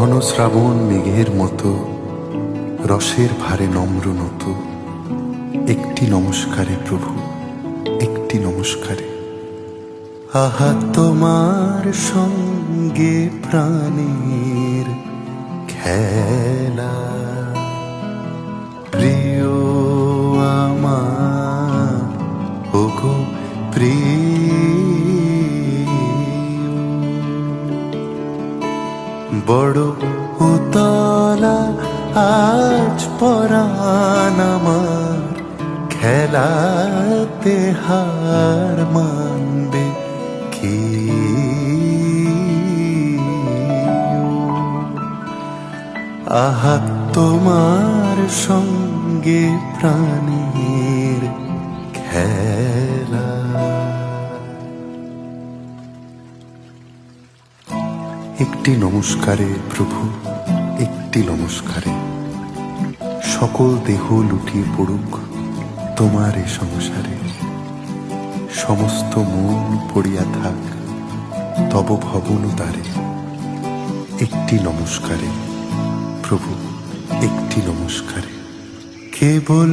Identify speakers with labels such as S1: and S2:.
S1: ঘন শ্রাবণ মেঘের মতো, রসের ভারে নম্র নত। একটি নমস্কারে প্রভু, একটি নমস্কারে। আহা, তোমার সঙ্গে প্রাণীর খেলা। প্রিয় আমার, ওগো, প্রিয় বড় উতলা আজ পরাণ আমার। খেলাতে হার মানবে কি? আহা তোমার সঙ্গে প্রাণীর খেলা একটি নমস্কারে প্রভু, একটি নমস্কারে। সকল দেহ লুটিয়ে পড়ুক তোমার এ সংসারে। সমস্ত মন পড়িয়া থাক, তব ভবন তারে একটি নমস্কারে প্রভু, একটি নমস্কারে। কেবল